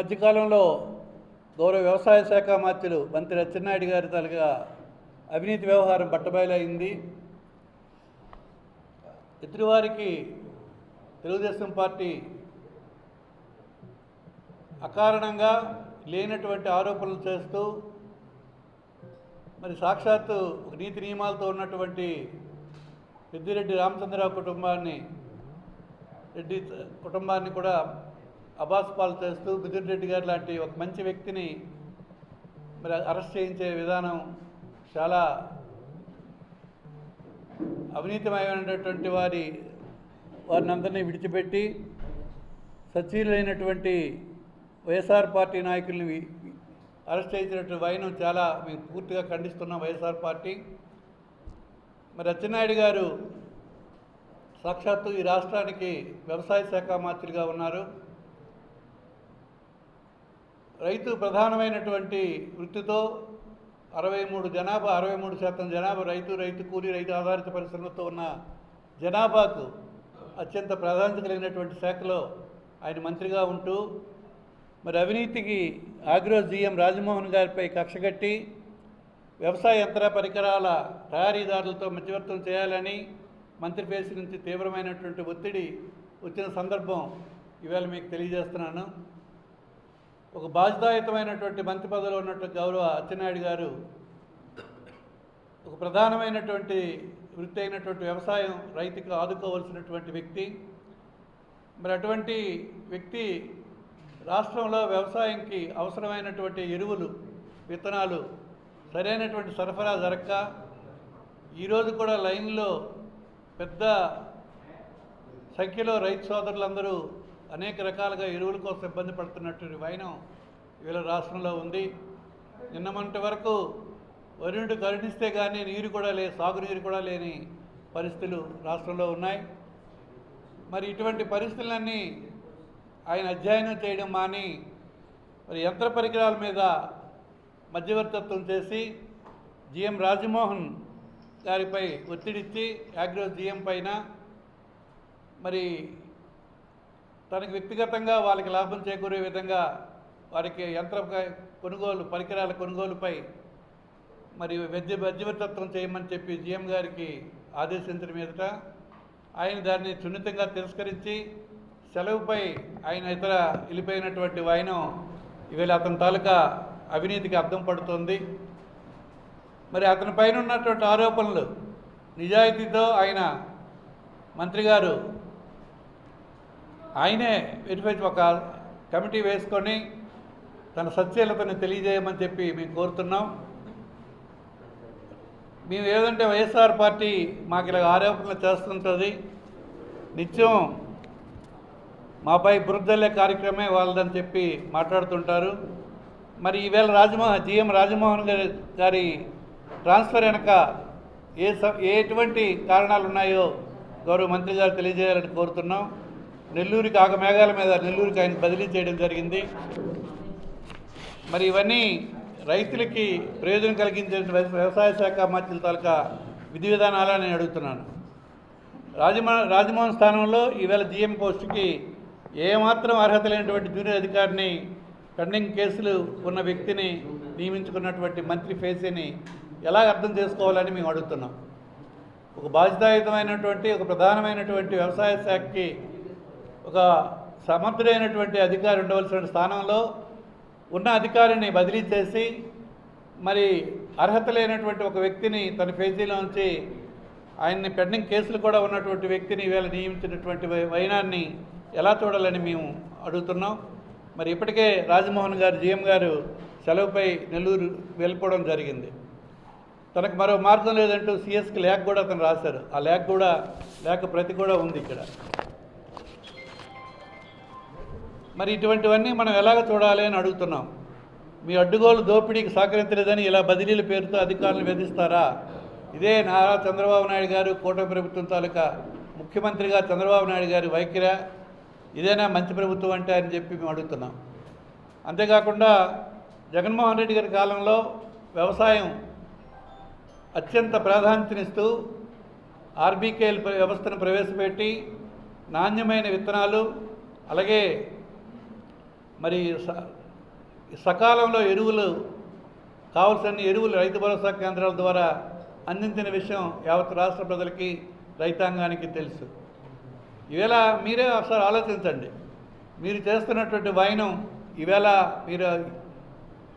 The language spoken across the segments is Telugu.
మధ్యకాలంలో గౌరవ వ్యవసాయ శాఖ మంత్రులు మంత్రి అచ్చెన్నాయుడు గారి తలగా అవినీతి వ్యవహారం బట్టబయలైంది. ఎదుటివారికి తెలుగుదేశం పార్టీ అకారణంగా లేనటువంటి ఆరోపణలు చేస్తూ మరి సాక్షాత్తు ఒక నీతి నియమాలతో ఉన్నటువంటి పెద్దిరెడ్డి రామచంద్రరావు కుటుంబాన్ని రెడ్డి కుటుంబాన్ని కూడా అబాస్పాలు చేస్తూ బిదిరెడ్డి రెడ్డి గారు లాంటి ఒక మంచి వ్యక్తిని మరి అరెస్ట్ చేయించే విధానం చాలా అవినీతమైనటువంటి వారి వారిని అందరినీ విడిచిపెట్టి సచీలైనటువంటి వైఎస్ఆర్ పార్టీ నాయకుల్ని అరెస్ట్ చేసినటువంటి వైనం చాలా మేము పూర్తిగా ఖండిస్తున్నాం వైఎస్ఆర్ పార్టీ. మరి అచ్చెన్నాయుడు గారు సాక్షాత్తు ఈ రాష్ట్రానికి వ్యవసాయ శాఖ మంత్రిగా ఉన్నారు. రైతు ప్రధానమైనటువంటి వృత్తితో అరవై మూడు జనాభా అరవై మూడు శాతం జనాభా రైతు రైతు కూలీ రైతు ఆధారిత పరిశ్రమలతో ఉన్న జనాభాకు అత్యంత ప్రాధాన్యత కలిగినటువంటి శాఖలో ఆయన మంత్రిగా ఉంటూ మరి అవినీతికి ఆగ్రో జీఎం రాజమోహన్ గారిపై కక్షగట్టి వ్యవసాయ యంత్ర పరికరాల తయారీదారులతో మధ్యవర్తం చేయాలని మంత్రి పేసి నుంచి తీవ్రమైనటువంటి ఒత్తిడి వచ్చిన సందర్భం ఇవాళ మీకు తెలియజేస్తున్నాను. ఒక బాధ్యతాయుతమైనటువంటి మంత్రి పదవిలో ఉన్నటువంటి గౌరవ అచ్చెన్నాయుడు గారు ఒక ప్రధానమైనటువంటి వృత్తి అయినటువంటి వ్యవసాయం రైతుకు ఆదుకోవలసినటువంటి వ్యక్తి. మరి అటువంటి వ్యక్తి రాష్ట్రంలో వ్యవసాయంకి అవసరమైనటువంటి ఎరువులు విత్తనాలు సరైనటువంటి సరఫరా జరక్క? ఈరోజు కూడా లైన్లో పెద్ద సంఖ్యలో రైతు సోదరులందరూ అనేక రకాలుగా ఎరువుల కోసం ఇబ్బంది పడుతున్నటువంటి వైనం వీళ్ళ రాష్ట్రంలో ఉంది. నిన్న మొన్నటి వరకు వరుణుడు కరుణిస్తే కానీ నీరు కూడా లే సాగునీరు కూడా లేని పరిస్థితులు రాష్ట్రంలో ఉన్నాయి. మరి ఇటువంటి పరిస్థితులన్నీ ఆయన అధ్యయనం చేయడం మాని మరి యంత్ర పరికరాల మీద మధ్యవర్తిత్వం చేసి జిఎం రాజమోహన్ గారిపై ఒత్తిడిచ్చి యాగ్రో జిఎం పైన మరి తనకు వ్యక్తిగతంగా వాళ్ళకి లాభం చేకూరే విధంగా వారికి యంత్ర కొనుగోలు పరికరాల కొనుగోలుపై మరి మధ్య మధ్యవర్తిత్వం చేయమని చెప్పి జిఎం గారికి ఆదేశించిన మీదట ఆయన దాన్ని సున్నితంగా తిరస్కరించి సెలవుపై ఆయన ఇతర వెళ్ళిపోయినటువంటి వాయనం ఇవేళ అతని తాలూకా అవినీతికి అర్థం పడుతుంది. మరి అతని పైన ఉన్నటువంటి ఆరోపణలు నిజాయితీతో ఆయన మంత్రి గారు ఆయనే వెరిఫై ఒక కమిటీ వేసుకొని తన సత్యలతను తెలియజేయమని చెప్పి మేము కోరుతున్నాం. మేము ఏదంటే వైఎస్ఆర్ పార్టీ మాకు ఇలా ఆరోపణలు చేస్తుంటుంది. నిత్యం మాపై బురదల్లే కార్యక్రమే వాళ్ళదని చెప్పి మాట్లాడుతుంటారు. మరి ఈవేళ రాజమోహన్ జిఎం రాజమోహన్ గారి గారి ట్రాన్స్ఫర్ వెనక ఏ ఎటువంటి కారణాలు ఉన్నాయో గౌరవ మంత్రి గారు తెలియజేయాలని కోరుతున్నాం. నెల్లూరుకి ఆగమేఘాల మీద నెల్లూరుకి ఆయన బదిలీ చేయడం జరిగింది. మరి ఇవన్నీ రైతులకి ప్రయోజనం కలిగించే వ్యవసాయ శాఖ మంత్రుల తాలూకా విధి విధానాలని నేను అడుగుతున్నాను. రాజమో రాజమోహన్ స్థానంలో ఈవేళ జీఎం పోస్టుకి ఏమాత్రం అర్హత లేనటువంటి జూనియర్ అధికారిని పెండింగ్ కేసులు ఉన్న వ్యక్తిని నియమించుకున్నటువంటి మంత్రి ఫేసీని ఎలా అర్థం చేసుకోవాలని మేము అడుగుతున్నాం. ఒక బాధ్యతాయుతమైనటువంటి ఒక ప్రధానమైనటువంటి వ్యవసాయ శాఖకి ఒక సమర్థుడైనటువంటి అధికారి ఉండవలసిన స్థానంలో ఉన్న అధికారిని బదిలీ చేసి మరి అర్హత లేనటువంటి ఒక వ్యక్తిని తన పేజీలోంచి ఆయన్ని పెండింగ్ కేసులు కూడా ఉన్నటువంటి వ్యక్తిని ఈవేళ నియమించినటువంటి వైనాన్ని ఎలా చూడాలని మేము అడుగుతున్నాం. మరి ఇప్పటికే రాజమోహన్ గారు జీఎం గారు సెలవుపై నెల్లూరు వెళ్ళిపోవడం జరిగింది. తనకు మరో మార్గం లేదంటూ సిఎస్కి లేఖ కూడా అతను రాశారు. ఆ లేఖ కూడా లేఖ ప్రతి కూడా ఉంది ఇక్కడ. మరి ఇటువంటివన్నీ మనం ఎలాగ చూడాలి అని అడుగుతున్నాం. మీ అడ్డుగోలు దోపిడీకి సహకరించలేదని ఇలా బదిలీల పేరుతో అధికారులు వేధిస్తారా? ఇదే నారా చంద్రబాబు నాయుడు గారు కూటమి ప్రభుత్వం తాలూకా ముఖ్యమంత్రిగా చంద్రబాబు నాయుడు గారి వైఖరి ఇదేనా మంచి ప్రభుత్వం అంటే అని చెప్పి మేము అడుగుతున్నాం. అంతేకాకుండా జగన్మోహన్ రెడ్డి గారి కాలంలో వ్యవసాయం అత్యంత ప్రాధాన్యతనిస్తూ ఆర్బీకేఎల్ వ్యవస్థను ప్రవేశపెట్టి నాణ్యమైన విత్తనాలు అలాగే మరి స- సకాలంలో ఎరువులు కావలసిన ఎరువులు రైతు భరోసా కేంద్రాల ద్వారా అందించిన విషయం యావత్ రాష్ట్ర ప్రజలకి రైతాంగానికి తెలుసు. ఈవేళ మీరే ఒకసారి ఆలోచించండి. మీరు చేస్తున్నటువంటి వైనం ఈవేళ మీరు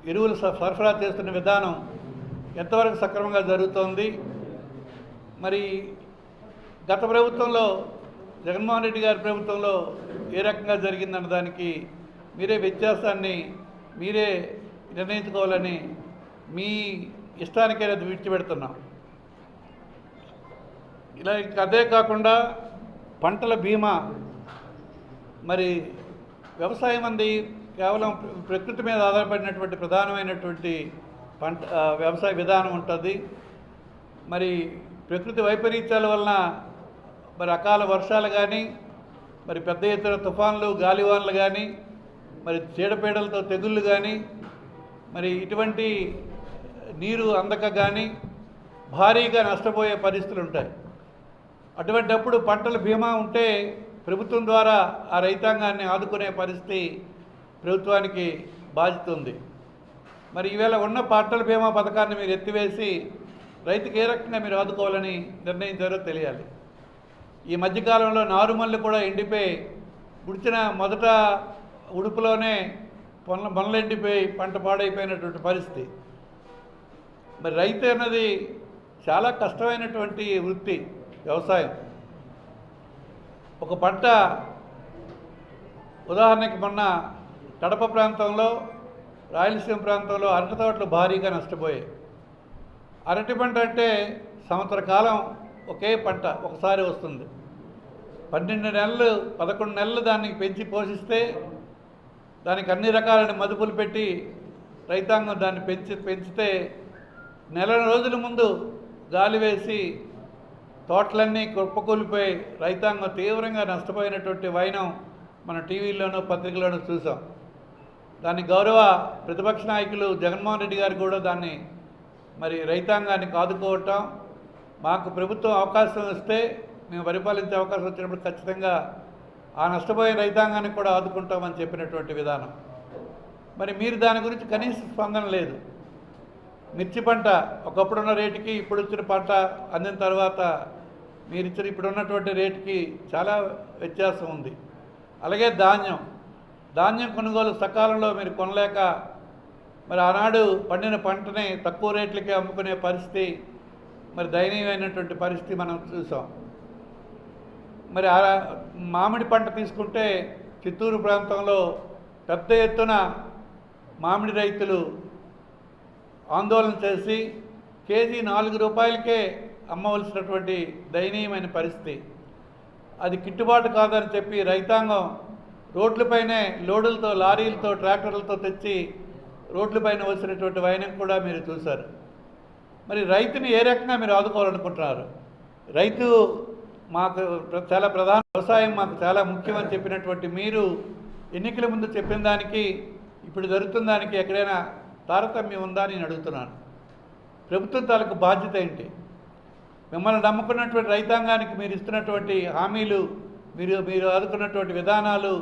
ఎరువులు స- సరఫరా చేస్తున్న విధానం ఎంతవరకు సక్రమంగా జరుగుతోంది? మరి గత ప్రభుత్వంలో జగన్మోహన్ రెడ్డి గారి ప్రభుత్వంలో ఏ రకంగా జరిగిందన్న దానికి మీరే వ్యత్యాసాన్ని మీరే నిర్ణయించుకోవాలని మీ ఇష్టానికైనా విడిచిపెడుతున్నాం. ఇలా అదే కాకుండా పంటల బీమా మరి వ్యవసాయం అంది కేవలం ప్రకృతి మీద ఆధారపడినటువంటి ప్రధానమైనటువంటి పంట వ్యవసాయ విధానం ఉంటుంది. మరి ప్రకృతి వైపరీత్యాల వలన మరి అకాల వర్షాలు కానీ మరి పెద్ద ఎత్తున తుఫాన్లు గాలివాన్లు కానీ మరి చీడపీడలతో తెగుళ్ళు కానీ మరి ఇటువంటి నీరు అందక కానీ భారీగా నష్టపోయే పరిస్థితులు ఉంటాయి. అటువంటప్పుడు పంటల బీమా ఉంటే ప్రభుత్వం ద్వారా ఆ రైతాంగాన్ని ఆదుకునే పరిస్థితి ప్రభుత్వానికి బాధ్యత ఉంది. మరి ఈవేళ ఉన్న పంటల బీమా పథకాన్ని మీరు ఎత్తివేసి రైతుకి ఏ రకంగా మీరు ఆదుకోవాలని నిర్ణయించారో తెలియాలి. ఈ మధ్యకాలంలో నారుమల్లి కూడా ఎండిపోయి ఉడిచిన మొదట ఉడుపులోనే పొన్న మొనలు ఎండిపోయి పంట పాడైపోయినటువంటి పరిస్థితి. మరి రైతు అన్నది చాలా కష్టమైనటువంటి వృత్తి వ్యవసాయం. ఒక పంట ఉదాహరణకి మొన్న కడప ప్రాంతంలో రాయలసీమ ప్రాంతంలో అరటి తోటలు భారీగా నష్టపోయాయి. అరటి పంట అంటే సంవత్సర కాలం ఒకే పంట ఒకసారి వస్తుంది. పన్నెండు నెలలు పదకొండు నెలలు దాన్ని పెంచి పోషిస్తే దానికి అన్ని రకాలైన మదుపులు పెట్టి రైతాంగం దాన్ని పెంచి పెంచితే నెల రోజుల ముందు గాలి వేసి తోటలన్నీ కుప్పకూలిపోయి రైతాంగం తీవ్రంగా నష్టపోయినటువంటి వైనం మన టీవీల్లోనూ పత్రికలోనూ చూసాం. దాన్ని గౌరవ ప్రతిపక్ష నాయకులు జగన్మోహన్ రెడ్డి గారు కూడా దాన్ని మరి రైతాంగాన్ని కాదుకోవటం మాకు ప్రభుత్వం అవకాశం ఇస్తే మేము పరిపాలించే అవకాశం వచ్చినప్పుడు ఖచ్చితంగా ఆ నష్టపోయే రైతాంగాన్ని కూడా ఆదుకుంటామని చెప్పినటువంటి విధానం. మరి మీరు దాని గురించి కనీస స్పందన లేదు. మిర్చి పంట ఒకప్పుడున్న రేటుకి ఇప్పుడు ఇచ్చిన పంట అందిన తర్వాత మీరు ఇచ్చిన ఇప్పుడు ఉన్నటువంటి రేటుకి చాలా వ్యత్యాసం ఉంది. అలాగే ధాన్యం. ధాన్యం కొనుగోలు సకాలంలో మీరు కొనలేక మరి ఆనాడు పండిన పంటని తక్కువ రేట్లకి అమ్ముకునే పరిస్థితి మరి దయనీయమైనటువంటి పరిస్థితి మనం చూసాం. మరి ఆ మామిడి పంట తీసుకుంటే చిత్తూరు ప్రాంతంలో పెద్ద ఎత్తున మామిడి రైతులు ఆందోళన చేసి కేజీ నాలుగు రూపాయలకే అమ్మవలసినటువంటి దయనీయమైన పరిస్థితి. అది గిట్టుబాటు కాదని చెప్పి రైతాంగం రోడ్లపైనే లోడులతో లారీలతో ట్రాక్టర్లతో తెచ్చి రోడ్లపైన వచ్చినటువంటి వైనం కూడా మీరు చూశారు. మరి రైతుని ఏ రకంగా మీరు ఆదుకోవాలనుకుంటున్నారు? రైతు మాకు చాలా ప్రధాన వ్యవసాయం మాకు చాలా ముఖ్యమని చెప్పినటువంటి మీరు ఎన్నికల ముందు చెప్పిన దానికి ఇప్పుడు జరుగుతున్న దానికి ఎక్కడైనా తారతమ్యం ఉందా నేను అడుగుతున్నాను. ప్రభుత్వం తాలూకు బాధ్యత ఏంటి? మిమ్మల్ని నమ్ముకున్నటువంటి రైతాంగానికి మీరు ఇస్తున్నటువంటి హామీలు మీరు మీరు ఆదుకున్నటువంటి విధానాలు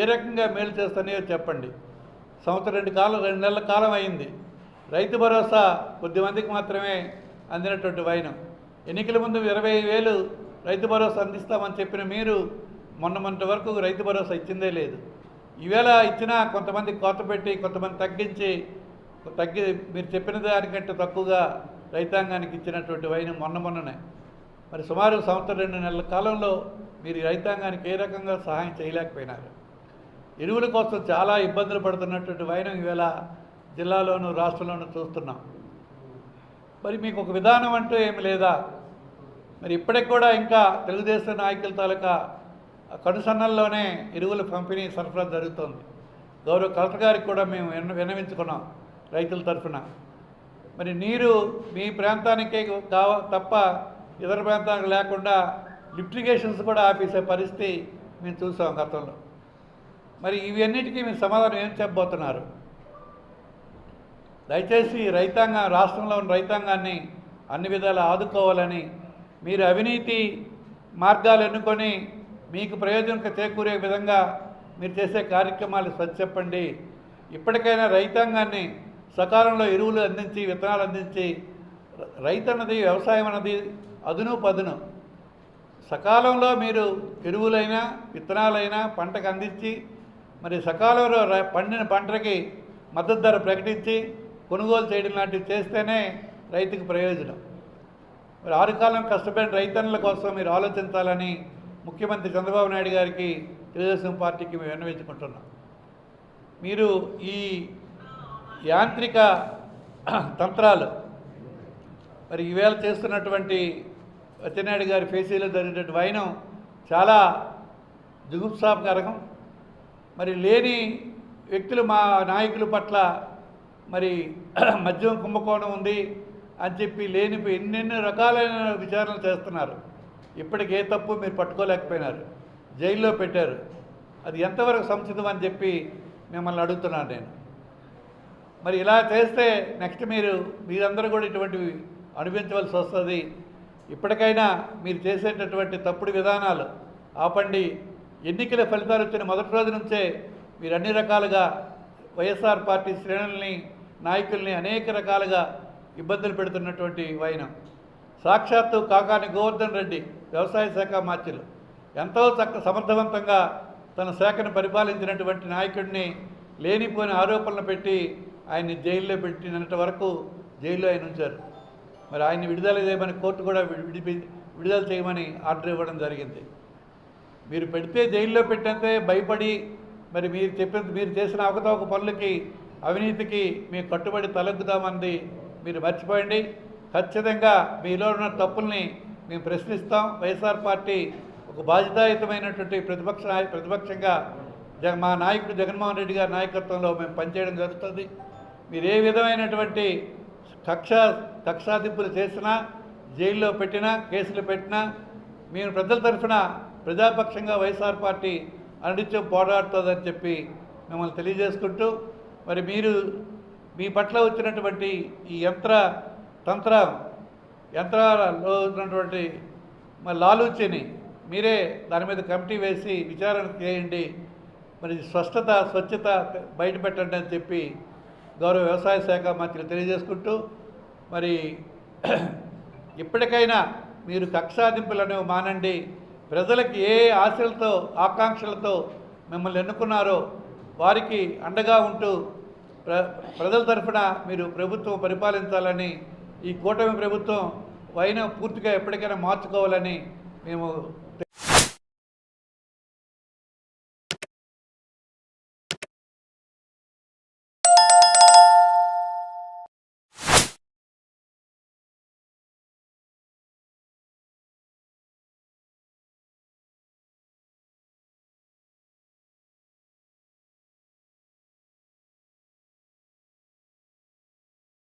ఏ రకంగా మేలు చేస్తున్నాయో చెప్పండి. సంవత్సరం రెండు కాలం రెండు నెలల కాలం అయింది. రైతు భరోసా కొద్దిమందికి మాత్రమే అందినటువంటి వైనం. ఎన్నికల ముందు ఇరవై వేలు రైతు భరోసా అందిస్తామని చెప్పిన మీరు మొన్న మొన్నటి వరకు రైతు భరోసా ఇచ్చిందే లేదు. ఈవేళ ఇచ్చినా కొంతమంది కోత పెట్టి కొంతమంది తగ్గించి తగ్గి మీరు చెప్పిన దానికంటే తక్కువగా రైతాంగానికి ఇచ్చినటువంటి వైనం మొన్న మొన్ననే. మరి సుమారు సంవత్సరం రెండు నెలల కాలంలో మీరు రైతాంగానికి ఏ రకంగా సహాయం చేయలేకపోయినారు. ఎరువుల కోసం చాలా ఇబ్బందులు పడుతున్నటువంటి వైనం ఈవేళ జిల్లాలోనూ రాష్ట్రంలోనూ చూస్తున్నాం. మరి మీకు ఒక విధానం అంటూ ఏమి లేదా? మరి ఇప్పటికి కూడా ఇంకా తెలుగుదేశం నాయకుల తాలూకా కనుసన్నల్లోనే ఎరువుల పంపిణీ సరఫరా జరుగుతోంది. గౌరవ కలెక్టర్ గారికి కూడా మేము విన్న విన్నవించుకున్నాం రైతుల తరఫున. మరి నీరు మీ ప్రాంతానికే కావ తప్ప ఇతర ప్రాంతానికి లేకుండా లిఫ్టిగేషన్స్ కూడా ఆపేసే పరిస్థితి మేము చూసాం గతంలో. మరి ఇవన్నిటికీ మీరు సమాధానం ఏం చెప్పబోతున్నారు? దయచేసి రైతాంగం రాష్ట్రంలో ఉన్న రైతాంగాన్ని అన్ని విధాలా ఆదుకోవాలని మీరు అవినీతి మార్గాలు ఎన్నుకొని మీకు ప్రయోజనం చేకూరే విధంగా మీరు చేసే కార్యక్రమాలు స్వచ్ఛ చెప్పండి ఇప్పటికైనా రైతాంగాన్ని సకాలంలో ఎరువులు అందించి విత్తనాలు అందించి రైతు అన్నది వ్యవసాయం అన్నది అదును పదును. సకాలంలో మీరు ఎరువులైనా విత్తనాలైనా పంటకు అందించి మరి సకాలంలో పండిన పంటకి మద్దతు ధర ప్రకటించి కొనుగోలు చేయడం లాంటివి చేస్తేనే రైతుకు ప్రయోజనం. మరి ఆరు కాలం కష్టపడిన రైతన్నుల కోసం మీరు ఆలోచించాలని ముఖ్యమంత్రి చంద్రబాబు నాయుడు గారికి తెలుగుదేశం పార్టీకి మేము విన్నవించుకుంటున్నాం. మీరు ఈ యాంత్రిక తంత్రాలు మరి ఈవేళ చేస్తున్నటువంటి అచ్చెన్నాయుడు గారి ఫేసీలో జరిగినటువంటి వైనం చాలా జుగుప్సాపకరం మరి లేని వ్యక్తులు మా నాయకుల పట్ల మరి మద్యం కుంభకోణం ఉంది. అని చెప్పి లేని ఎన్నెన్నో రకాలైన విచారణలు చేస్తున్నారు. ఇప్పటికి ఏ తప్పు మీరు పట్టుకోలేకపోయినారు. జైల్లో పెట్టారు. అది ఎంతవరకు సముచితం అని చెప్పి మిమ్మల్ని అడుగుతున్నాను నేను. మరి ఇలా చేస్తే నెక్స్ట్ మీరు మీరందరూ కూడా ఇటువంటివి అనుభవించవలసి వస్తుంది. ఇప్పటికైనా మీరు చేసేటటువంటి తప్పుడు విధానాలు ఆపండి. ఎన్నికల ఫలితాలు వచ్చిన మొదటి రోజు నుంచే మీరు అన్ని రకాలుగా వైఎస్ఆర్ పార్టీ శ్రేణుల్ని నాయకుల్ని అనేక రకాలుగా ఇబ్బందులు పెడుతున్నటువంటి వైనం. సాక్షాత్తు కాకాని గోవర్ధన్ రెడ్డి వ్యవసాయ శాఖ మార్చులు ఎంతో చక్క సమర్థవంతంగా తన శాఖను పరిపాలించినటువంటి నాయకుడిని లేనిపోయిన ఆరోపణలు పెట్టి ఆయన్ని జైల్లో పెట్టినంత వరకు జైల్లో ఆయన ఉంచారు. మరి ఆయన్ని విడుదల చేయమని కోర్టు కూడా విడి- విడిపి విడుదల చేయమని ఆర్డర్ ఇవ్వడం జరిగింది. మీరు పెడితే జైల్లో పెట్టంతే భయపడి మరి మీరు చెప్పిన మీరు చేసిన అవకతవక పనులకి అవినీతికి మేము కట్టుబడి తలెగ్గుతామంది మీరు మర్చిపోయండి. ఖచ్చితంగా మీలో ఉన్న తప్పుల్ని మేము ప్రశ్నిస్తాం. వైఎస్ఆర్ పార్టీ ఒక బాధ్యతాయుతమైనటువంటి ప్రతిపక్ష ప్రతిపక్షంగా జగ మా నాయకుడు జగన్మోహన్ రెడ్డి గారి నాయకత్వంలో మేము పనిచేయడం జరుగుతుంది. మీరు ఏ విధమైనటువంటి కక్ష కక్షాదింపులు చేసినా జైల్లో పెట్టినా కేసులు పెట్టినా మేము ప్రజల తరఫున ప్రజాపక్షంగా వైఎస్ఆర్ పార్టీ అనిత్యం పోరాడుతుందని చెప్పి మిమ్మల్ని తెలియజేసుకుంటూ మరి మీరు మీ పట్ల వచ్చినటువంటి ఈ యంత్ర తంత్ర యంత్రాలలో ఉన్నటువంటి మరి లాలూచిని మీరే దాని మీద కమిటీ వేసి విచారణ చేయండి. మరి స్పష్టత స్వచ్ఛత బయటపెట్టండి అని చెప్పి గౌరవ వ్యవసాయ శాఖ మంత్రి తెలియజేసుకుంటూ మరి ఇప్పటికైనా మీరు కక్షాదింపులను మానండి. ప్రజలకి ఏ ఆశలతో ఆకాంక్షలతో మిమ్మల్ని ఎన్నుకున్నారో వారికి అండగా ఉంటూ ప్ర ప్రజల తరఫున మీరు ప్రభుత్వం పరిపాలించాలని ఈ కూటమి ప్రభుత్వం వైన పూర్తిగా ఎప్పటికైనా మార్చుకోవాలని మేము